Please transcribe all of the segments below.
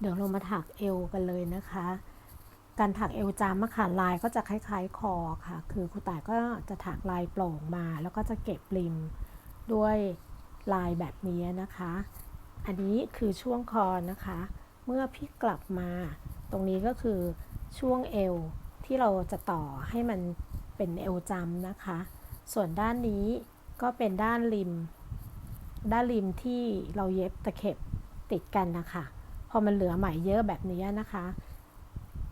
เดี๋ยวเรามาถักเอวกันเลยนะคะ การถักเอวจามมะขามลายก็จะคล้ายๆคอค่ะ คือครูต่ายก็จะถักลายโปร่งมา แล้วก็จะเก็บริมด้วยลายแบบนี้นะคะ อันนี้คือช่วงคอนะคะ เมื่อพี่กลับมา ตรงนี้ก็คือช่วงเอวที่เราจะต่อให้มันเป็นเอวจำนะคะ ส่วนด้านนี้ก็เป็นด้านริม ด้านริมที่เราเย็บตะเข็บติดกันนะคะ พอมันเหลือไหมเยอะแบบนี้นะคะ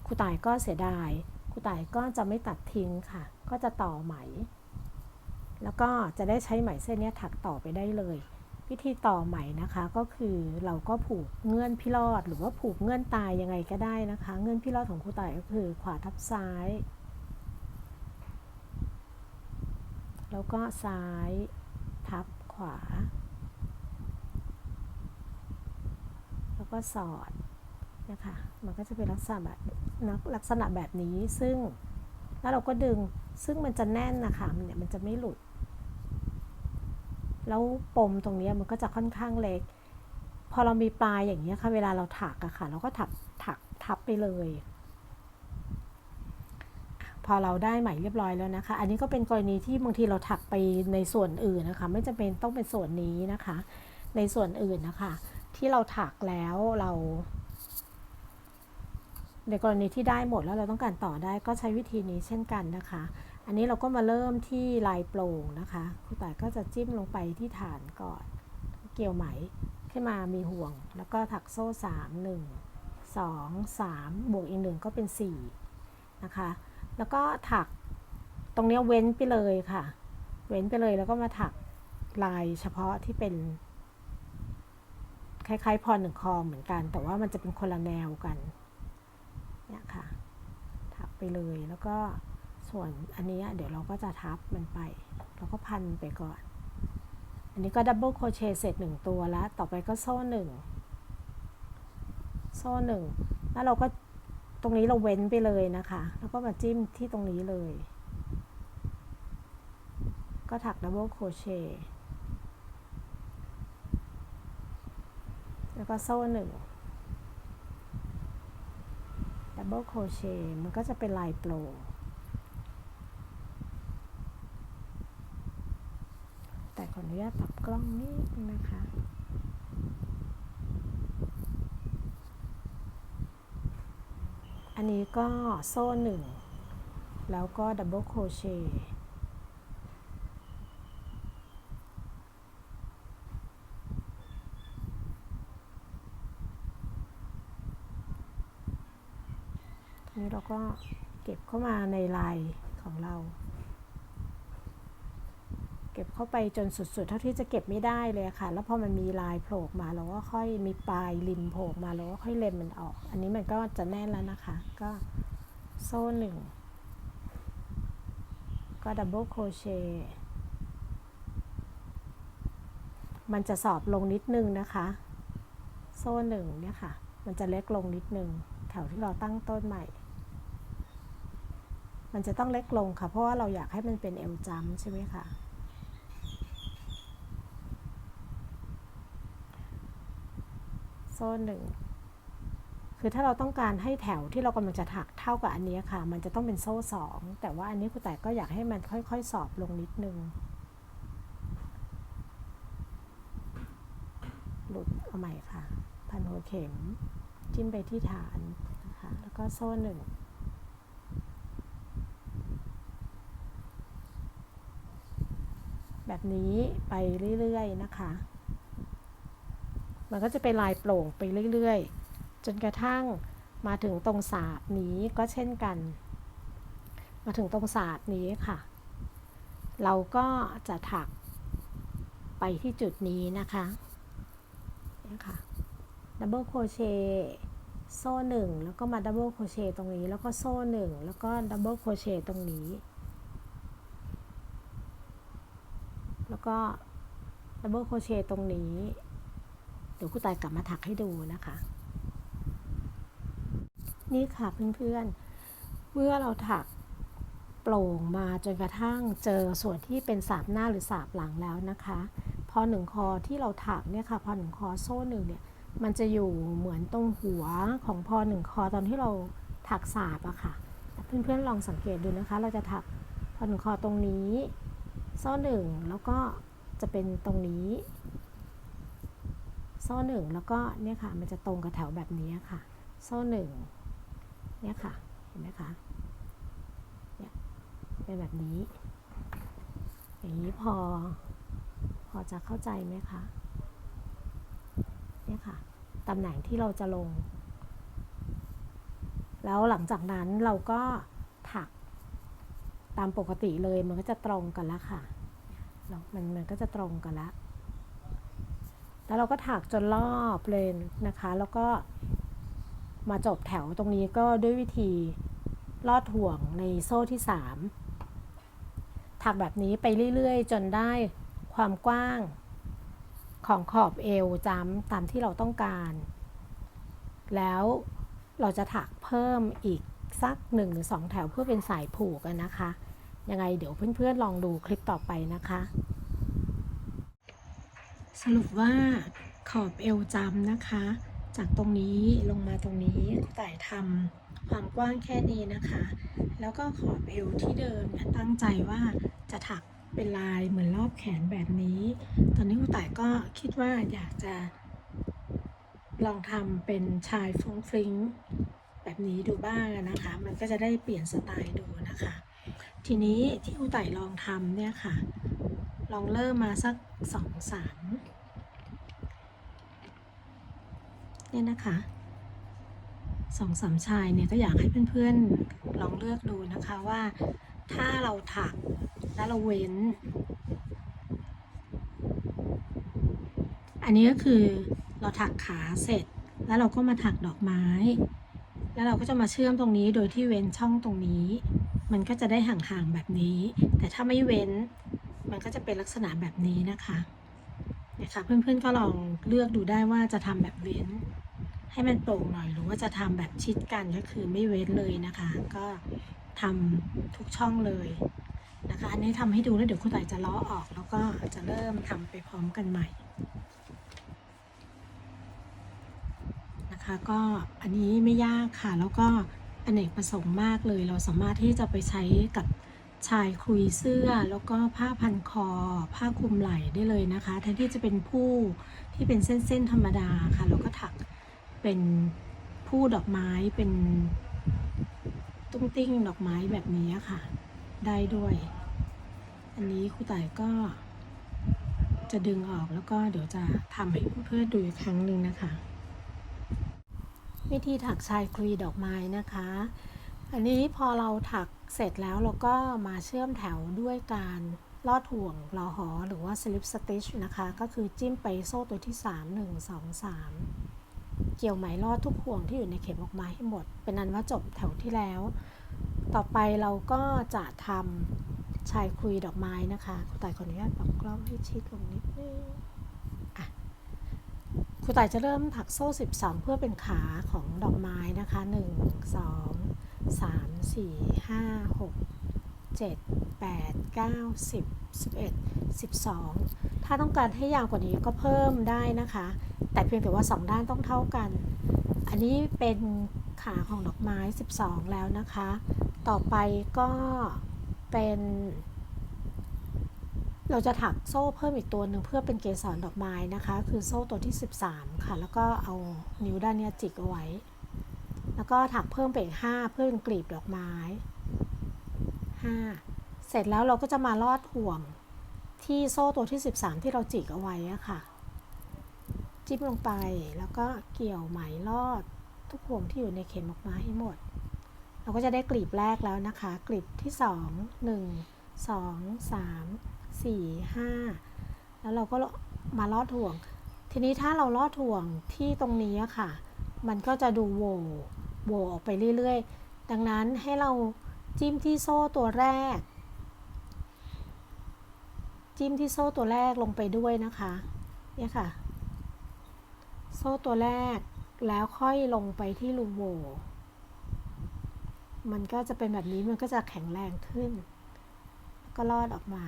ครูต่ายก็เสียดายครูต่ายก็จะไม่ตัดทิ้งค่ะ ก็จะต่อไหม แล้วก็จะได้ใช้ไหมเส้นนี้ถักต่อไปได้เลย วิธีต่อไหมนะคะก็คือเราก็ผูกเงื่อนพี่รอด หรือว่าผูกเงื่อนตายยังไงก็ได้นะคะ เงื่อนพี่รอดของครูต่ายก็คือขวาทับซ้าย แล้วก็ซ้ายทับขวา แล้ว ก็สอดนะคะ มันก็จะเป็นลักษณะแบบลักษณะแบบนี้ซึ่งแล้วเราก็ดึงซึ่งมันจะแน่นนะคะมันเนี่ยมันจะไม่หลุด แล้วปมตรงนี้มันก็จะค่อนข้างเล็ก พอเรามีปลายอย่างนี้ค่ะ เวลาเราถักอะค่ะ เราก็ถักถักทับไปเลย พอเราได้ไหมเรียบร้อยแล้วนะคะ อันนี้ก็เป็นกรณีที่บางทีเราถักไปในส่วนอื่นนะคะ ไม่จำเป็นต้องเป็นส่วนนี้นะคะ ในส่วนอื่นนะคะ ที่เราถักแล้วเรา ในกรณีที่ได้หมดแล้วเราต้องการต่อได้ก็ใช้วิธีนี้เช่นกันนะคะ อันนี้เราก็มาเริ่มที่ลายโปร่งนะคะครูต่ายก็จะจิ้มลงไปที่ฐานก่อน เกี่ยวไหมขึ้นมามีห่วง แล้วก็ถักโซ่ 3 1 2 3 บวกอีกหนึ่งก็เป็น 4 นะคะ แล้วก็ถักตรงนี้เว้นไปเลยค่ะ เว้นไปเลยแล้วก็มาถักลายเฉพาะที่เป็น คล้ายๆพรหนึ่งคอเหมือนกัน แต่ว่ามันจะเป็นคนละแนวกันเนี่ยค่ะถักไปเลยแล้วก็ส่วนอันนี้เดี๋ยวเราก็จะทับมันไปเราก็พันไปก่อน อันนี้ก็ดับเบิลโครเชต์เสร็จหนึ่งตัวแล้ว ต่อไปก็โซ่หนึ่งโซ่หนึ่งแล้วเราก็ตรงนี้เราเว้นไปเลยนะคะ แล้วก็มาจิ้มที่ตรงนี้เลย ก็ถักดับเบิลโครเชต์ แล้วก็โซ่หนึ่งดับเบิลโครเชต์มันก็จะเป็นลายโปรแต่ขออนุญาตปรับกล้องนิดนึงนะคะอันนี้ก็โซ่หนึ่งแล้วก็ดับเบิลโครเชต์นี้เรา ก็เก็บเข้ามาในลายของเรา เก็บเข้าไปจนสุดๆ เท่าที่จะเก็บไม่ได้เลยค่ะ แล้วพอมันมีลายโผล่มาเราก็ค่อยมีปลายริมโผล่มาเราก็ค่อยเล็มมันออก อันนี้มันก็จะแน่นแล้วนะคะ ก็โซ่หนึ่งก็ดับเบิลโครเชต์มันจะสอบลงนิดนึงนะคะ โซ่หนึ่งเนี่ยค่ะ มันจะเล็กลงนิดนึงแถวที่เราตั้งต้นใหม่ มันจะต้องเล็กลงค่ะ เพราะว่าเราอยากให้มันเป็นเอลจัมใช่ไหมคะโซ่หนึ่งคือถ้าเราต้องการให้แถวที่เรากำลังจะถักเท่ากับอันนี้ค่ะ มันจะต้องเป็นโซ่สองแต่ว่าอันนี้ครูแต่ก็อยากให้มันค่อย ๆ สอบลงนิดนึง หลุดเอาใหม่ค่ะ พันหัวเข็ม จิ้มไปที่ฐานนะคะ แล้วก็โซ่หนึ่ง แบบนี้ไปเรื่อยๆนะคะ มันก็จะเป็นลายโปร่งไปเรื่อยๆ จนกระทั่งมาถึงตรงศาสตร์นี้ก็เช่นกัน มาถึงตรงศาสตร์นี้ค่ะ เราก็จะถักไปที่จุดนี้นะคะนะคะดับเบิลโครเชต์โซ่หนึ่งแล้วก็มาดับเบิลโครเชต์ตรงนี้ แล้วก็โซ่หนึ่งแล้วก็ดับเบิลโครเชต์ตรงนี้ แล้วก็ดับเบิลโคเชต์ตรงนี้ เดี๋ยวครูตายกลับมาถักให้ดูนะคะ นี่ค่ะเพื่อนๆ เมื่อเราถักโปร่งมาจนกระทั่งเจอส่วนที่เป็นสาบหน้าหรือสาบหลังแล้วนะคะ พอหนึ่งคอที่เราถักเนี่ยค่ะ พอหนึ่งคอโซ่หนึ่งเนี่ย มันจะอยู่เหมือนตรงหัวของพอหนึ่งคอตอนที่เราถักสาบอะค่ะ เพื่อนๆลองสังเกตดูนะคะ เราจะถักพอหนึ่งคอตรงนี้ ซ่อหนึ่งแล้วก็จะเป็นตรงนี้ซ่อหนึ่งแล้วก็เนี่ยค่ะมันจะตรงกับแถวแบบนี้ค่ะซ่อหนึ่งเนี่ยค่ะเห็นไหมคะเนี่ยเป็นแบบนี้ อย่างนี้พอพอจะเข้าใจไหมคะเนี่ยค่ะตำแหน่งที่เราจะลง แล้วหลังจากนั้นเราก็ ตามปกติเลยมันก็จะตรงกันล้วค่ะแล้วมันมันก็จะตรงกันล้วแล้วเราก็ถักจนรอบเลยนะคะ แล้วก็มาจบแถวตรงนี้ก็ด้วยวิธีลอดห่วงในโซ่ที่ 3 ถักแบบนี้ไปเรื่อยๆ จนได้ความกว้างของขอบเอวจ้ำตามที่เราต้องการ แล้วเราจะถักเพิ่มอีกสัก1หรือ2แถวเพื่อเป็นสายผูกกันนะคะ ยังไงเดี๋ยวเพื่อนๆลองดูคลิปต่อไปนะคะ สรุปว่าขอบเอวจำนะคะ จากตรงนี้ลงมาตรงนี้แต่ทำความกว้างแค่นี้นะคะ แล้วก็ขอบเอวที่เดิมตั้งใจว่าจะถักเป็นลายเหมือนรอบแขนแบบนี้ ตอนนี้คุณต่ายก็คิดว่าอยากจะ ลองทำเป็นชายฟงฟริงแบบนี้ดูบ้างนะคะ มันก็จะได้เปลี่ยนสไตล์ดูนะคะ ทีนี้ที่คุณต่ลองทำเนี่ยค่ะ ลองเริ่มมาสักสองสามเนี่ยนะคะสองสามชายเนี่ยก็อยากให้เพื่อนๆลองเลือกดูนะคะว่าถ้าเราถักแล้วเราเว้น อันนี้ก็คือเราถักขาเสร็จแล้วเราก็มาถักดอกไม้ แล้วเราก็จะมาเชื่อมตรงนี้โดยที่เว้นช่องตรงนี้ มันก็จะได้ห่างๆแบบนี้ แต่ถ้าไม่เว้น มันก็จะเป็นลักษณะแบบนี้นะคะนะคะเพื่อนๆก็ลองเลือกดูได้ว่าจะทำแบบเว้น ให้มันโปร่งหน่อยหรือว่าจะทำแบบชิดกันก็คือไม่เว้นเลยนะคะ ก็ทำทุกช่องเลยนะคะ อันนี้ทำให้ดูแล้วเดี๋ยวคุณต่ายจะล้อออกแล้วก็จะเริ่มทำไปพร้อมกันใหม่นะคะก็อันนี้ไม่ยากค่ะแล้วก็ อเนกประสงค์มากเลย เราสามารถที่จะไปใช้กับชายคุยเสื้อแล้วก็ผ้าพันคอ ผ้าคลุมไหล่ได้เลยนะคะ แทนที่จะเป็นผู้ที่เป็นเส้นๆธรรมดาค่ะเราก็ถักเป็นผู้ดอกไม้เป็นตุ้งติ้งดอกไม้แบบนี้ค่ะ ได้ด้วย อันนี้ครูต่ายก็จะดึงออกแล้วก็เดี๋ยวจะทำให้เพื่อนๆดูอีกครั้งหนึ่งนะคะ วิธีถักชายคลีดอกไม้นะคะ อันนี้พอเราถักเสร็จแล้วเราก็มาเชื่อมแถวด้วยการลอดห่วงลอหอหรือว่า slip stitch นะคะ ก็คือจิ้มไปโซ่ตัวที่ 3 1 2 3 เกี่ยวไหมลอดทุกห่วงที่อยู่ในเข็มออกมาให้หมด เป็นนั้นว่าจบแถวที่แล้ว ต่อไปเราก็จะทำชายคุยดอกไม้นะคะคุณต่ายขออนุญาตปรับกล้องให้ชิดลงนิด ครูต่ายจะเริ่มถักโซ่ 12 เพื่อเป็นขาของดอกไม้นะคะ 1 2 3 4 5 6 7 8 9 10 11 12 ถ้าต้องการให้ยาวกว่านี้ก็เพิ่มได้นะคะ แต่เพียงแต่ว่า 2 ด้านต้องเท่ากัน อันนี้เป็นขาของดอกไม้ 12 แล้วนะคะ ต่อไปก็เป็น เราจะถักโซ่เพิ่มอีกตัวหนึ่งเพื่อเป็นเกสรดอกไม้นะคะ คือโซ่ตัวที่ 13 ค่ะ แล้วก็เอานิ้วด้านนี้จิกเอาไว้ แล้วก็ถักเพิ่มไปอีก5เพื่อเป็นกลีบดอกไม้ 5 เสร็จแล้วเราก็จะมาลอดห่วงที่โซ่ตัวที่ 13 ที่เราจิกเอาไว้อะค่ะ จิ้มลงไปแล้วก็เกี่ยวไหมลอดทุกห่วงที่อยู่ในเข็มออกมาให้หมด เราก็จะได้กลีบแรกแล้วนะคะ กลีบที่ 2 1 2 3 4 5แล้วเราก็มาลอดห่วง ทีนี้ถ้าเราลอดห่วงที่ตรงนี้ค่ะ มันก็จะดูโวโวออกไปเรื่อยๆ ดังนั้นให้เราจิ้มที่โซ่ตัวแรก จิ้มที่โซ่ตัวแรกลงไปด้วยนะคะเนี่ยค่ะ โซ่ตัวแรกแล้วค่อยลงไปที่รูโวมันก็จะเป็นแบบนี้มันก็จะแข็งแรงขึ้น ก็ลอดออกมา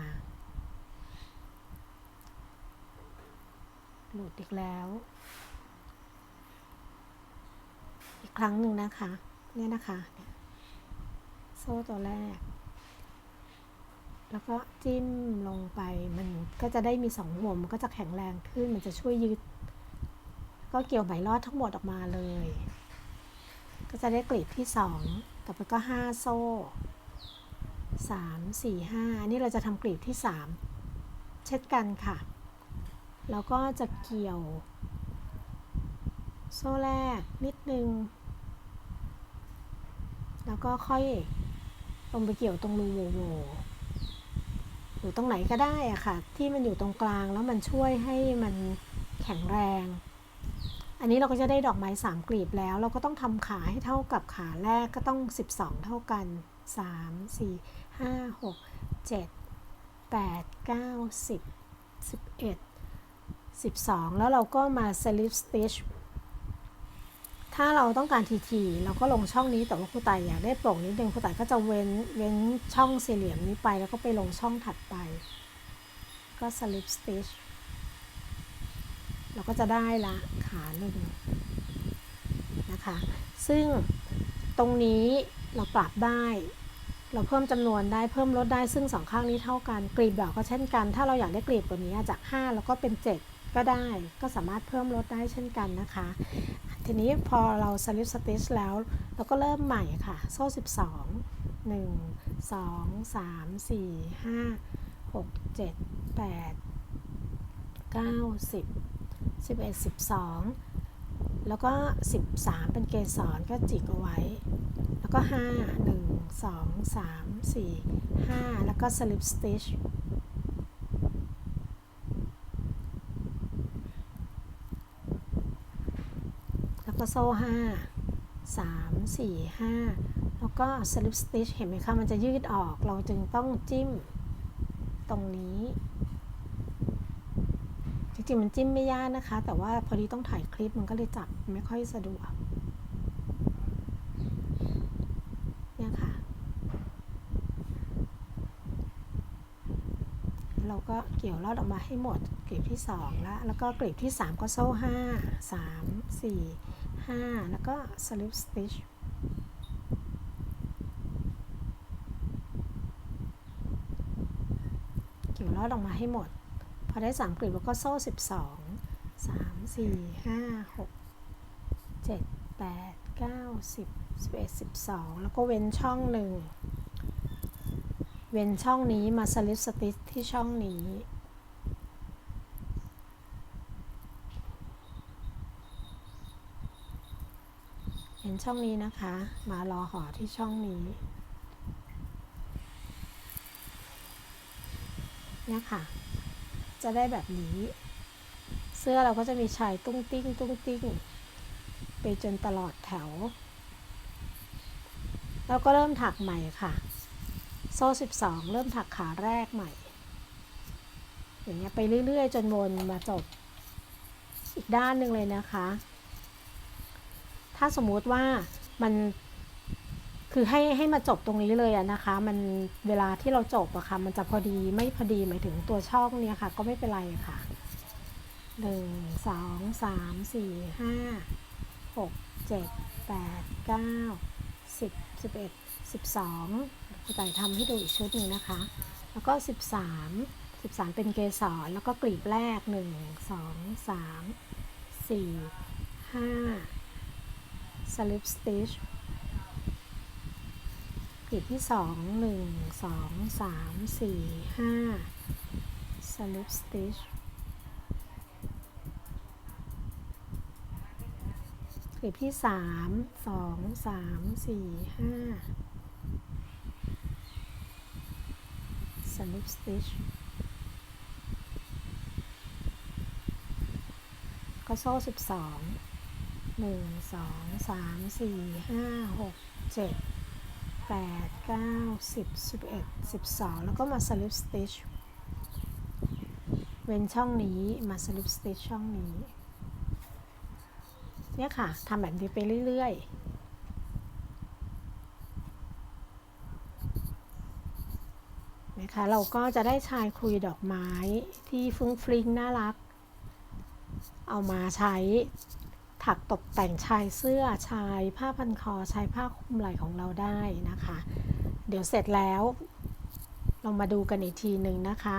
หลุดอีกแล้ว อีกครั้งหนึ่งนะคะ เนี่ยนะคะ โซ่ตัวแรก แล้วก็จิ้มลงไป มันก็จะได้มีสองห่วงมันก็จะแข็งแรงขึ้น มันจะช่วยยืด ก็เกี่ยวไหมรอดทั้งหมดออกมาเลย ก็จะได้กลีบที่สองต่อไปก็ห้าโซ่สามสี่ห้าอันนี้เราจะทำกลีบที่สามเช่นกันค่ะ แล้วก็จะเกี่ยว โซ่แรกนิดนึง แล้วก็ค่อยลงไปเกี่ยวตรงรูโหว่อยู่ตรงไหนก็ได้อะค่ะ ที่มันอยู่ตรงกลางแล้วมันช่วยให้มันแข็งแรง อันนี้เราก็จะได้ดอกไม้สามกลีบแล้ว เราก็ต้องทำขาให้เท่ากับขาแรกก็ต้อง 12 เท่ากัน 3 4 5 6 7 8 9 10 11 12 แล้วเราก็มา slip stitch ถ้าเราต้องการทีๆเราก็ลงช่องนี้แต่ว่าครูต่ายอยากได้โปร่งนิดนึงครูต่ายก็จะเว้นเว้นช่องสี่เหลี่ยมนี้ไปแล้วก็ไปลงช่องถัดไป ก็ slip stitch เราก็จะได้ละขาหนึ่งนะคะ ซึ่งตรงนี้เราปรับได้ เราเพิ่มจำนวนได้เพิ่มลดได้ซึ่งสองข้างนี้เท่ากันกลีบดอกก็เช่นกัน ถ้าเราอยากได้กลีบกว่านี้จาก 5 แล้วก็เป็น 7 ก็ได้ก็สามารถเพิ่มลดได้เช่นกันนะคะ ทีนี้พอเรา slip stitch แล้ว เราก็เริ่มใหม่ค่ะ โซ่ 12 1 2 3 4 5 6 7 8 9 10 11 12 แล้วก็ 13 เป็นเกสรก็จิกเอาไว้ แล้วก็ 5 1 2 3 4 5 แล้วก็ slip stitch แล้ว ก็โซ่5 3 4 5แล้วก็ slip stitch เห็นไหมคะ มันจะยืดออกเราจึงต้องจิ้มตรงนี้ จริงๆ มันจิ้มไม่ยากนะคะ แต่ว่าพอดีต้องถ่ายคลิปมันก็เลยจับไม่ค่อยสะดวกเนี่ยค่ะ เราก็เกี่ยวลอดออกมาให้หมดกลีบที่ 2 แล้ว แล้วก็กลีบที่ 3 ก็โซ่ 5 3 4 5 แล้วก็ slip stitch เกี่ยวลอดออกมาให้หมด พอได้3กลีบแล้วก็โซ่ 12 3 4 5 6 7 8 9 10 11 12 แล้วก็เว้นช่องหนึ่ง เว้นช่องนี้มา slip stitch ที่ช่องนี้ เห็นช่องนี้นะคะ มารอห่อที่ช่องนี้เนี่ยค่ะ จะได้แบบนี้ เสื้อเราก็จะมีชายตุ้งติ้ง ตุ้งติ้ง ไปจนตลอดแถว แล้วก็เริ่มถักใหม่ค่ะ โซ่ 12 เริ่มถักขาแรกใหม่ อย่างเงี้ยไปเรื่อย ๆ จนวนมาจบ อีกด้านหนึ่งเลยนะคะ ถ้าสมมุติว่ามันคือให้ให้มาจบตรงนี้เลยอะนะคะ มันเวลาที่เราจบอะค่ะ มันจะพอดีไม่พอดีหมายถึงตัวช่องเนี่ยค่ะ ก็ไม่เป็นไรค่ะหนึ่งสองสามสี่ห้าหกเจ็ดแปดเก้าสิบสิบเอ็ดสิบสองครูต่ายทำให้ดูอีกชุดหนึ่งนะคะ แล้วก็สิบสามสิบสามเป็นเกสรแล้วก็กลีบแรกหนึ่งสองสามสี่ห้า slip stitch กลีบที่สองหนึ่งสองสามสี่ห้า slip stitch กลีบที่สามสองสามสี่ห้า slip stitch ก็โซ่สิบสอง หนึ่งสองสามสี่ห้าหกเจ็ดแปดเก้าสิบสิบเอ็ดสิบสองแล้วก็มา slip stitch เว้นช่องนี้มา slip stitch ช่องนี้ เนี่ยค่ะทำแบบนี้ไปเรื่อยๆนะคะเราก็จะได้ชายคุยดอกไม้ที่ฟุ้งฟริ้งน่ารัก เอามาใช้ ถักตกแต่งชายเสื้อชายผ้าพันคอชายผ้าคลุมไหล่ของเราได้นะคะ เดี๋ยวเสร็จแล้วเรามาดูกันอีกทีหนึ่งนะคะ